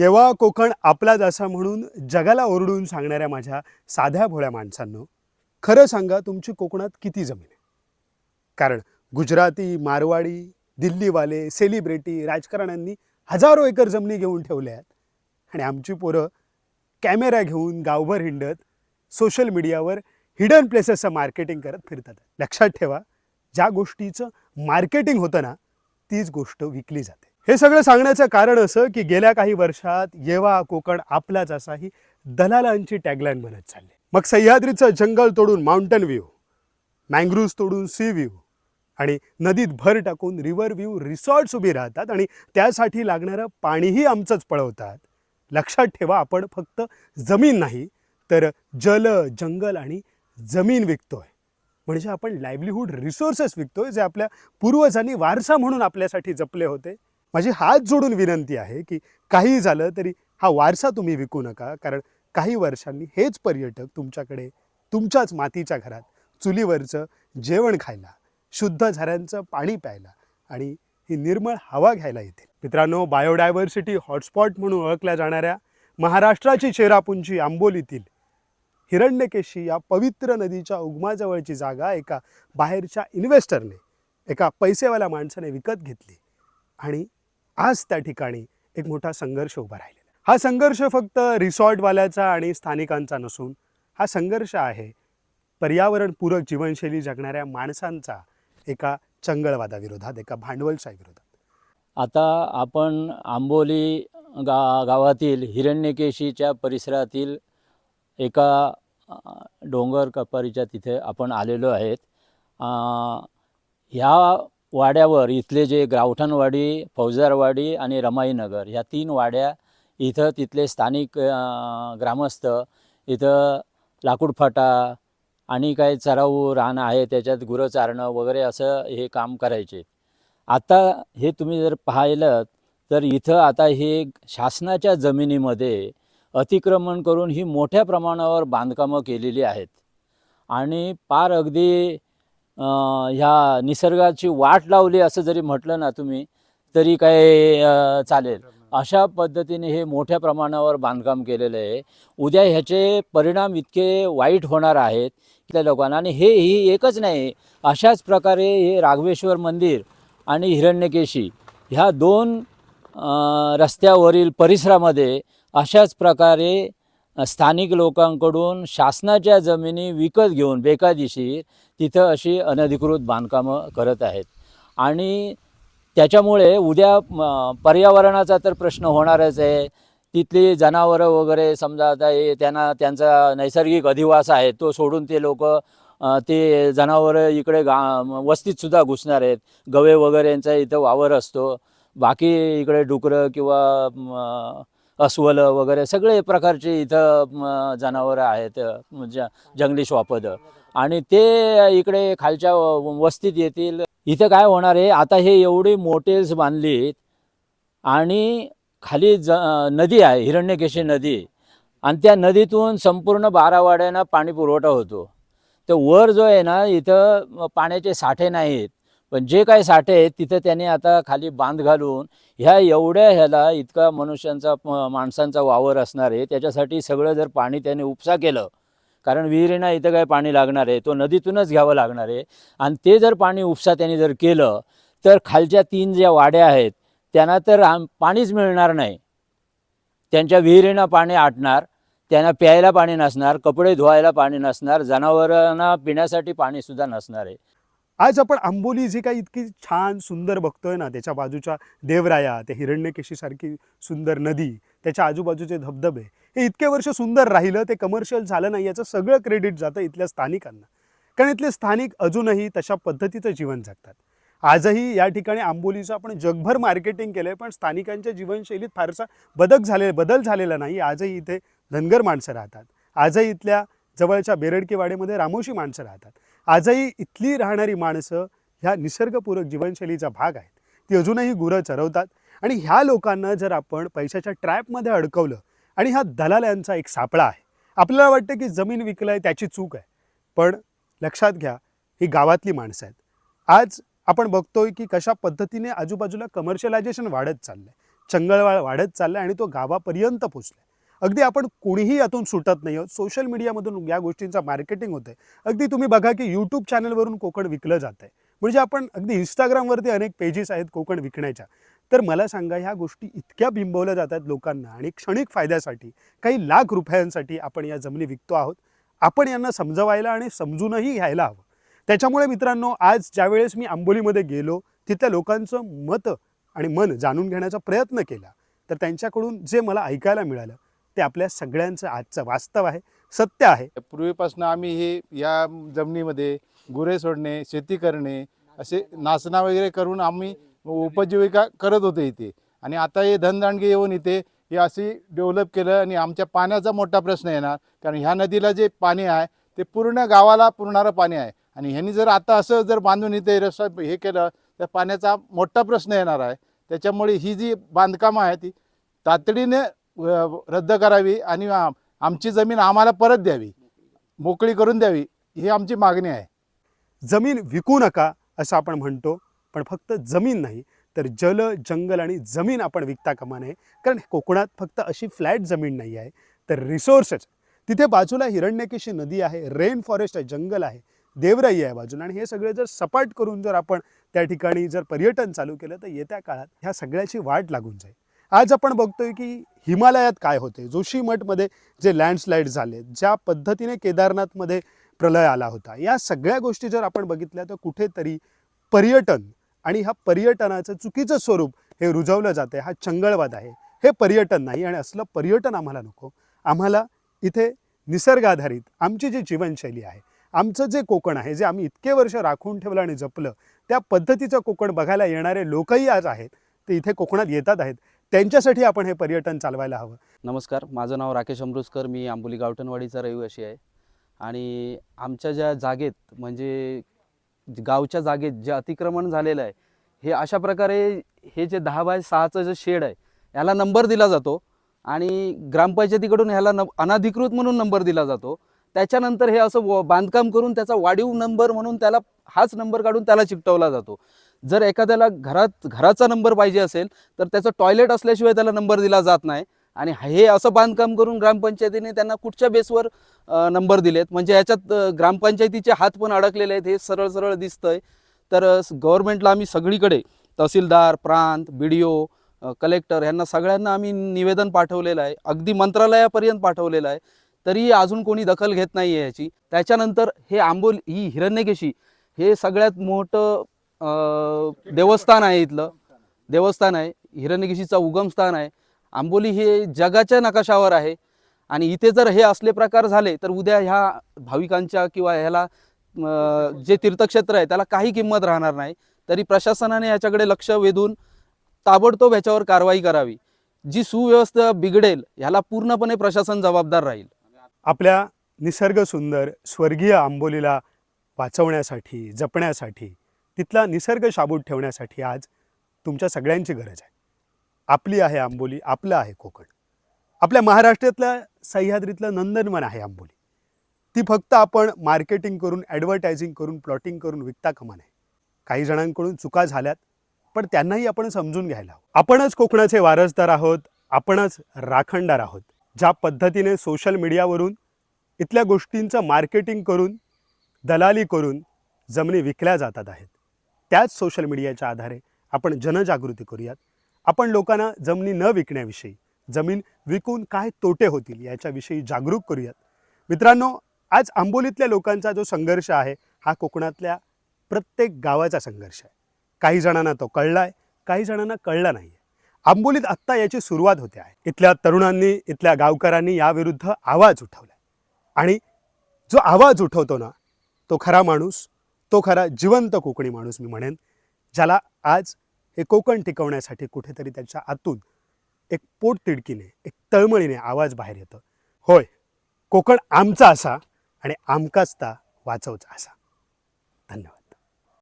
येवा कोकण आपलाच असा म्हणून जगाला ओरडून सांगणाऱ्या माझ्या साध्या भोळ्या माणसांनो खरं सांगा तुमची कोकणात किती जमीन आहे? कारण गुजराती मारवाडी दिल्लीवाले सेलिब्रिटी राजकारण्यांनी हजारो एकर जमिनी घेऊन ठेवल्या आहेत. आणि आमची पोरं कॅमेरा घेऊन गावभर हिंडत सोशल मीडियावर हिडन प्लेसेसचं मार्केटिंग करत फिरतात. लक्षात ठेवा ज्या गोष्टीचं मार्केटिंग होतं ना तीच गोष्ट विकली जाते. हे सगळं सांगण्याचं कारण असं की गेल्या काही वर्षात येवा कोकण आपलाच असा ही दलालांची टॅगलाईन म्हणत चालली. मग सह्याद्रीचं जंगल तोडून माउंटन व्ह्यू मँग्रूव्ज तोडून सी व्ह्यू आणि नदीत भर टाकून रिव्हर व्ह्यू रिसॉर्ट्स उभी राहतात आणि त्यासाठी लागणारं पाणीही आमचंच पळवतात. लक्षात ठेवा आपण फक्त जमीन नाही तर जल जंगल आणि जमीन विकतोय. म्हणजे आपण लाईव्हलीहूड रिसोर्सेस विकतोय जे आपल्या पूर्वजांनी वारसा म्हणून आपल्यासाठी जपले होते. माझी हात जोडून विनंती आहे की काही झालं तरी हा वारसा तुम्ही विकू नका. कारण काही वर्षांनी हेच पर्यटक तुमच्याकडे तुमच्याच मातीच्या घरात चुलीवरचं जेवण खायला शुद्ध झऱ्यांचं पाणी प्यायला आणि ही निर्मळ हवा घ्यायला येतील. मित्रांनो बायोडायव्हर्सिटी हॉटस्पॉट म्हणून ओळखल्या जाणाऱ्या महाराष्ट्राची चेरापुंजी आंबोलीतील हिरण्यकेशी या पवित्र नदीच्या उगमाजवळची जागा एका बाहेरच्या इन्व्हेस्टरने एका पैसेवाल्या माणसाने विकत घेतली आणि आज त्या ठिकाणी एक मोठा संघर्ष उभा राहिलेला हा संघर्ष फक्त रिसॉर्टवाल्याचा आणि स्थानिकांचा नसून हा संघर्ष आहे पर्यावरणपूरक जीवनशैली जगणाऱ्या माणसांचा एका चंगळवादाविरोधात एका भांडवलशाहीविरोधात. आता आपण आंबोली गा गावातील हिरण्यकेशीच्या परिसरातील एका डोंगर कपारीच्या तिथे आपण आलेलो आहेत. ह्या वाड्यावर इथले जे ग्रावठणवाडी फौजदारवाडी आणि रमाईनगर ह्या तीन वाड्या इथं तिथले स्थानिक ग्रामस्थ इथं लाकूडफाटा आणि काही चराऊ रान आहे त्याच्यात गुरं चारणं वगैरे असं हे काम करायचे. आता हे तुम्ही जर पाहिलं तर इथं आता हे शासनाच्या जमिनीमध्ये अतिक्रमण करून ही मोठ्या प्रमाणावर बांधकामं केलेली आहेत. आणि पार अगदी ह्या निसर्गाची वाट लावली असं जरी म्हटलं ना तुम्ही तरी काय चालेल. अशा पद्धतीने हे मोठ्या प्रमाणावर बांधकाम केलेलं आहे. उद्या ह्याचे परिणाम इतके वाईट होणार आहेत त्या लोकांना आणि हे ही एकच नाही अशाच प्रकारे हे राघवेश्वर मंदिर आणि हिरण्यकेशी ह्या दोन रस्त्यावरील परिसरामध्ये अशाच प्रकारे स्थानिक लोकांकडून शासनाच्या जमिनी विकत घेऊन बेकायदेशीर तिथं अशी अनधिकृत बांधकामं करत आहेत. आणि त्याच्यामुळे उद्या पर्यावरणाचा तर प्रश्न होणारच आहे. तिथली जनावरं वगैरे समजा आता हे त्यांना त्यांचा नैसर्गिक अधिवास आहे तो सोडून ते लोक ते जनावरं इकडे गा वस्तीतसुद्धा घुसणार आहेत. गवे वगैरे यांचा इथं वावर असतो. बाकी इकडे डुकरं किंवा अस्वलं वगैरे सगळे प्रकारचे इथं जनावरं आहेत ज जंगली श्वापदं. आणि ते इकडे खालच्या व- वस्तीत येतील. इथं काय होणार आहे आता हे एवढी मोटेल्स बांधलीत आणि खाली ज नदी आहे हिरण्यकेशी नदी. आणि त्या नदीतून संपूर्ण बारावाड्यानं पाणी पुरवठा होतो. तर वर जो आहे ना इथं पाण्याचे साठे नाहीत. पण जे काही साठे आहेत तिथं त्याने आता खाली बांध घालून ह्या एवढ्या ह्याला इतका मनुष्यांचा माणसांचा वावर असणार आहे त्याच्यासाठी सगळं जर पाणी त्याने उपसा केलं कारण विहिरीना इथं काय पाणी लागणार आहे तो नदीतूनच घ्यावं लागणार आहे आणि ते जर पाणी उपसा त्यांनी जर केलं तर खालच्या तीन ज्या वाड्या आहेत त्यांना तर आम- पाणीच मिळणार नाही. त्यांच्या विहिरींना पाणी आटणार त्यांना प्यायला पाणी नसणार कपडे धुवायला पाणी नसणार जनावरांना पिण्यासाठी पाणीसुद्धा नसणार आहे. आज आपण आंबोली जी काही इतकी छान सुंदर बघतोय ना त्याच्या बाजूच्या देवराया त्या हिरण्यकेशीसारखी सुंदर नदी त्याच्या आजूबाजूचे धबधबे हे इतके वर्ष सुंदर राहिलं ते कमर्शियल झालं नाही याचं सगळं क्रेडिट जातं इथल्या स्थानिकांना. कारण इथले स्थानिक अजूनही तशा पद्धतीचं जीवन जगतात. आजही या ठिकाणी आंबोलीचं आपण जगभर मार्केटिंग केलं आहे पण स्थानिकांच्या जीवनशैलीत फारसा बदक झाले बदल झालेला नाही. आजही इथे धनगर माणसं राहतात. आजही इथल्या जवळच्या बेरडकेवाडीमध्ये रामोशी माणसं राहतात. आजही इथली राहणारी माणसं ह्या निसर्गपूरक जीवनशैलीचा भाग आहेत. ती अजूनही गुरं चरवतात. आणि ह्या लोकांना जर आपण पैशाच्या ट्रॅपमध्ये अडकवलं आणि हा दलाल्यांचा एक सापळा आहे आपल्याला वाटतं की जमीन विकलं आहे त्याची चूक आहे. पण लक्षात घ्या ही गावातली माणसं आहेत. आज आपण बघतोय की कशा पद्धतीने आजूबाजूला कमर्शियलायझेशन वाढत चाललंय. चंगळवाळ वाढत चाललाय आणि तो गावापर्यंत पोचलाय अगदी आपण कोणीही यातून सुटत नाही आहोत. सोशल मीडियामधून या गोष्टींचा मार्केटिंग होते अगदी तुम्ही बघा की यूट्यूब चॅनलवरून कोकण विकलं जातं आहे म्हणजे आपण अगदी इंस्टाग्रामवरती अनेक पेजेस आहेत कोकण विकण्याच्या. तर मला सांगा ह्या गोष्टी इतक्या बिंबवल्या जातात लोकांना आणि क्षणिक फायद्यासाठी काही लाख रुपयांसाठी आपण या जमिनी विकतो आहोत. आपण यांना समजवायला आणि समजूनही घ्यायला हवं. त्याच्यामुळे मित्रांनो आज ज्यावेळेस मी आंबोलीमध्ये गेलो तिथल्या लोकांचं मत आणि मन जाणून घेण्याचा प्रयत्न केला तर त्यांच्याकडून जे मला ऐकायला मिळालं ते आपल्या सगळ्यांचं आजचं वास्तव आहे सत्य आहे. पूर्वीपासून आम्ही हे या जमिनीमध्ये गुरे सोडणे शेती करणे असे नाचना वगैरे करून आम्ही उपजीविका करत होतो इथे. आणि आता हे धनदांडगे येऊन इथे हे अशी डेव्हलप केलं आणि आमच्या पाण्याचा मोठा प्रश्न येणार. कारण ह्या नदीला जे पाणी आहे ते पूर्ण गावाला पुरणारं पाणी आहे. आणि ह्यांनी जर आता असं जर बांधून इथे रस्ता हे केलं तर पाण्याचा मोठा प्रश्न येणार आहे. त्याच्यामुळे ही जी बांधकामं आहे ती तातडीने रद्द करावी आणि आमची जमीन आम्हाला परत द्यावी. मोकळी करून द्यावी. ही आमची मागणी आहे. जमीन विकू नका असं आपण म्हणतो पण फक्त जमीन नाही तर जल जंगल आणि जमीन आपण विकता कामा नये. कारण कोकणात फक्त अशी फ्लॅट जमीन नाही आहे तर रिसोर्सेस. तिथे बाजूला हिरण्यकेशी नदी आहे रेन फॉरेस्ट आहे जंगल आहे देवराई आहे बाजूला. आणि हे सगळे जर सपाट करून जर आपण त्या ठिकाणी जर पर्यटन चालू केलं तर येत्या काळात ह्या सगळ्याची वाट लागून जाईल. आज आपण बघतोय की हिमालयात काय होते? जोशीमठमध्ये जे लँडस्लाईड झाले ज्या पद्धतीने केदारनाथमध्ये प्रलय आला होता या सगळ्या गोष्टी जर आपण बघितल्या तर कुठेतरी पर्यटन आणि ह्या पर्यटनाचं चुकीचं स्वरूप हे रुजवलं जाते हा चंगळवाद आहे. हे पर्यटन नाही आणि असलं पर्यटन आम्हाला नको. आम्हाला इथे निसर्गाधारित आमची जी जीवनशैली आहे आमचं जे कोकण आहे जे आम्ही इतके वर्ष राखून ठेवलं आणि जपलं त्या पद्धतीचं कोकण बघायला येणारे लोकही आज आहेत ते इथे कोकणात येतात आहेत. त्यांच्यासाठी आपण हे पर्यटन चालवायला हवं. नमस्कार माझं नाव राकेश अमृतकर मी आंबोली गावठणवाडीचा रहिवासी आहे. आणि आमच्या ज्या जागेत म्हणजे गावच्या जागेत जे अतिक्रमण झालेलं आहे हे अशा प्रकारे हे जे दहा बाय सहाचं जे शेड आहे ह्याला नंबर दिला जातो. आणि ग्रामपंचायतीकडून ह्याला न अनाधिकृत म्हणून नंबर दिला जातो. त्याच्यानंतर हे असं व- बांधकाम करून त्याचा वाढीव नंबर म्हणून त्याला हाच नंबर काढून त्याला चिकटवला जातो. जर एखाद्याला घरात घराचा नंबर पाहिजे असेल तर त्याचं टॉयलेट असल्याशिवाय त्याला नंबर दिला जात नाही. आणि हे असं बांधकाम करून ग्रामपंचायतीने त्यांना कुठच्या बेसवर नंबर दिलेत? म्हणजे याच्यात ग्रामपंचायतीचे हात पण अडकलेले आहेत हे सरळ सरळ दिसतंय. तर गव्हर्नमेंटला आम्ही सगळीकडे तहसीलदार प्रांत बी डी ओ कलेक्टर यांना सगळ्यांना आम्ही निवेदन पाठवलेलं आहे. अगदी मंत्रालयापर्यंत पाठवलेलं आहे. तरीही अजून कोणी दखल घेत नाही आहे याची त्याच्यानंतर हे आंबोली ही हिरण्यकेशी हे सगळ्यात मोठं देवस्थान आहे इथलं. देवस्थान आहे. हिरण्यकेशीचा उगमस्थान आहे. आंबोली हे जगाच्या नकाशावर आहे. आणि इथे जर हे असले प्रकार झाले तर उद्या ह्या भाविकांच्या किंवा ह्याला जे तीर्थक्षेत्र आहे त्याला काही किंमत राहणार नाही. तरी प्रशासनाने याच्याकडे लक्ष वेधून ताबडतोब ह्याच्यावर कारवाई करावी. जी सुव्यवस्था बिघडेल ह्याला पूर्णपणे प्रशासन जबाबदार राहील. आपल्या निसर्ग सुंदर स्वर्गीय आंबोलीला वाचवण्यासाठी जपण्यासाठी तिथला निसर्ग शाबूत ठेवण्यासाठी आज तुमच्या सगळ्यांची गरज आहे. आपली आहे आंबोली आपलं आहे कोकण. आपल्या महाराष्ट्रातल्या सह्याद्रीतलं नंदनवन आहे आंबोली. ती फक्त आपण मार्केटिंग करून ॲडव्हर्टायझिंग करून प्लॉटिंग करून विकता कमा नाही काही जणांकडून चुका झाल्यात पण त्यांनाही आपण समजून घ्यायला हवं. आपणच कोकणाचे वारसदार आहोत आपणच राखणदार आहोत. ज्या पद्धतीने सोशल मीडियावरून इथल्या गोष्टींचं मार्केटिंग करून दलाली करून जमिनी विकल्या जातात आहेत त्याच सोशल मीडियाच्या आधारे आपण जनजागृती करूयात. आपण लोकांना जमिनी न विकण्याविषयी जमीन विकून काय तोटे होतील याच्याविषयी जागरूक करूयात. मित्रांनो आज आंबोलीतल्या लोकांचा जो संघर्ष आहे हा कोकणातल्या प्रत्येक गावाचा संघर्ष आहे. काही जणांना तो कळला आहे काही जणांना कळला नाही आहे आंबोलीत आत्ता याची सुरुवात होते आहे. इथल्या तरुणांनी इथल्या गावकऱ्यांनी याविरुद्ध आवाज उठवला आणि जो आवाज उठवतो ना तो खरा माणूस तो खरा जिवंत कोकणी माणूस मी म्हणेन ज्याला आज हे कोकण टिकवण्यासाठी कुठेतरी त्याच्या आतून एक पोट तिडकीने एक तळमळीने आवाज बाहेर येतो. होय कोकण आमचा असा आणि आमकाच ता वाचवचा असा.